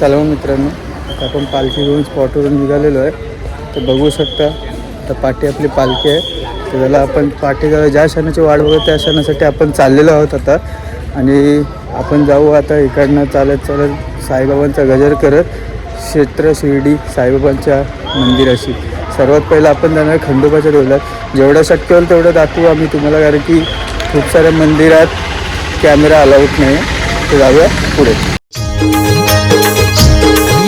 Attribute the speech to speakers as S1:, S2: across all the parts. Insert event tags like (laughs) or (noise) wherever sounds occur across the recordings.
S1: चला हो मित्रांनो आता आपण पालखी घेऊन स्पॉटवरून निघालेलो आहे. तर बघू शकता आता पाठी आपली पालखी आहे. तर त्याला आपण पाठी ज्या क्षणाची वाट बघत त्या क्षणासाठी आपण चाललेलो आहोत आता. आणि आपण जाऊ आता इकडनं चालत चालत साईबाबांचा गजर करत क्षेत्र शिर्डी साईबाबांच्या मंदिराशी. सर्वात पहिलं आपण जाणार खंडोबाच्या डोल्यात जेवढं शक्य होईल तेवढं दाखवू आम्ही तुम्हाला कारण की खूप साऱ्या मंदिरात कॅमेरा अलाउड नाही. तर जाऊया पुढे.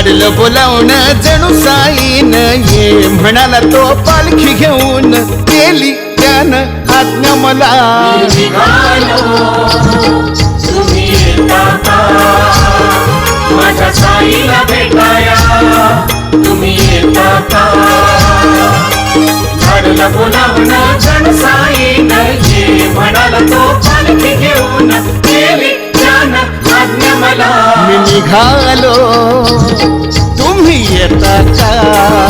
S2: धाडलं बोलावणं जणू साईन. ये म्हणाला तो पालखी घेऊन केली त्यानं आज्ञा मला. निघालो. तुम्ही येता का?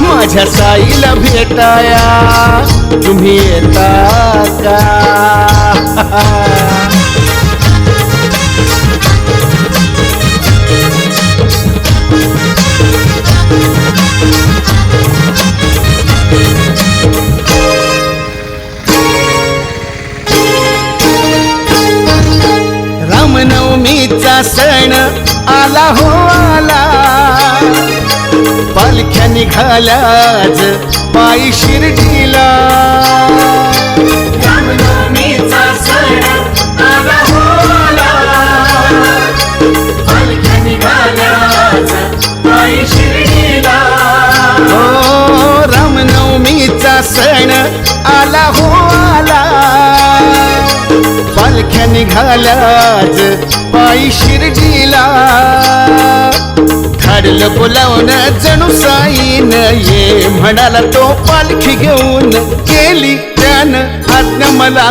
S2: माझ्या साईला भेटाया. तुम्ही येता का? (laughs) रामनवमीचा सण आला हो आला. पालख्या निघाल्याच पायी शिर्डीला.
S3: रामनवमीचा सण आला हो आला. पालख्या निघाल्याच साई शिर्डीला.
S2: हो रामनवमीचा धाडलं जणू साईन ये म्हणाला तो पालखी घेऊन केली त्यानं आज्ञा मला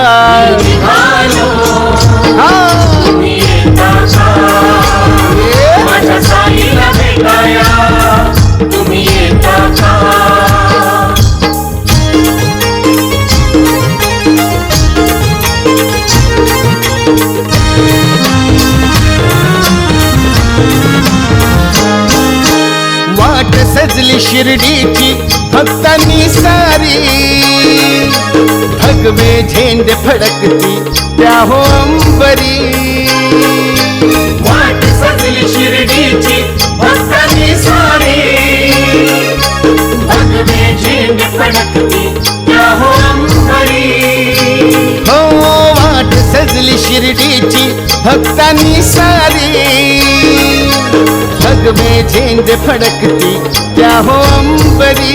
S2: वाट सजली शिर्डीची भक्तांनी सारी। भगवे झेंडे फडकती त्या हो अंबरी।
S3: वाट सजली शिर्डीची भक्तांनी सारी। भगवे झेंड फडकती त्या हो अंबरी।
S2: हो वाट सजली शिर्डीची भक्तांनी सारी। भगवे झेंडे फडकती त्या हो अंबरी?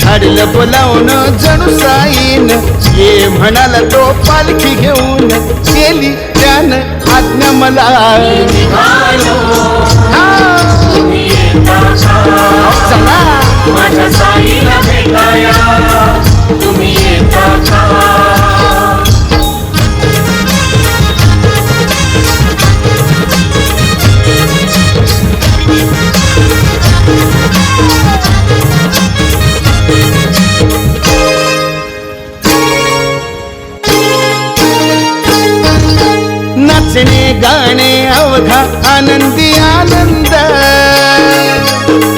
S2: झाडलं बोलावणं जणू साईन ये म्हणाला तो पालखी घेऊन गेली त्यानं आज्ञा मला नाचणे गाणे अवघा आनंदी आनंद.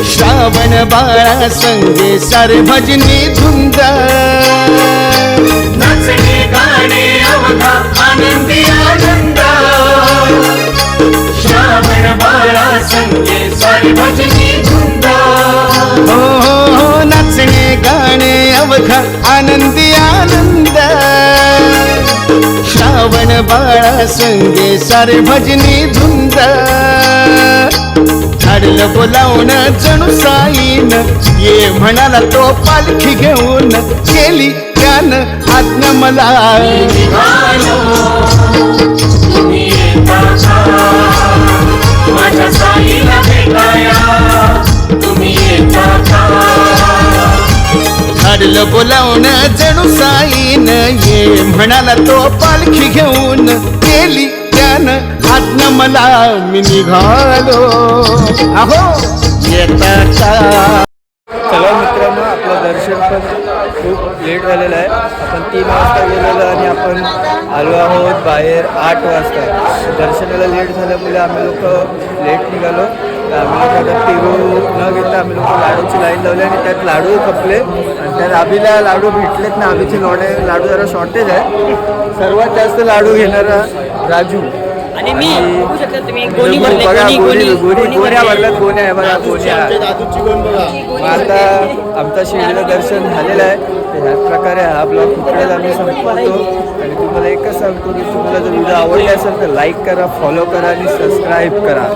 S2: श्रावण बाळा संगे सारे भजनी धुंद.
S3: नाचणे गाणे अवघा आनंदी आनंद. श्रावण बाळा संगे भजनी
S2: बाळा संगे सारे भजनी धुंद. झाडलं बोलावण जणू साईन. ये म्हणाला तो पालखी घेऊन. केली त्यान आज्ञा मला. बोलावून जणू साईन ये. म्हणाला तो पालखी घेऊन केली त्यानं आज्ञा मला मी निघालो. अहो येता का?
S1: चला मित्रांनो आपलं दर्शन पण खूप लेट झालेलं आहे. आपण तीन वाजता गेलेलो आणि आपण आलो आहोत बाहेर आठ वाजता. दर्शनाला लेट झाल्यामुळे आम्ही लोक लेट निघालो. आम्ही तिरू न घेता आम्ही लोक लाडूची लाईन लावली आणि त्यात लाडू खपले. आणि त्यात आबीला लाडू भेटलेत ना आबीचे लोणे लाडू जरा शॉर्टेज आहे. सर्वात जास्त लाडू घेणारा राजू.
S4: आणि मी बघू गोणी
S1: गोणी गोण्या. भरल्यात गोण्या आहे बघा गोण्या. आता आमचं शिर्डीला दर्शन झालेलं आहे. तर ह्याच प्रकारे हा ब्लॉग कुठेच आम्ही संपवतो. आणि तुम्हाला एकच सांगतो की तुम्हाला जर व्हिडिओ आवडला असेल तर लाईक करा फॉलो करा आणि सबस्क्राईब करा.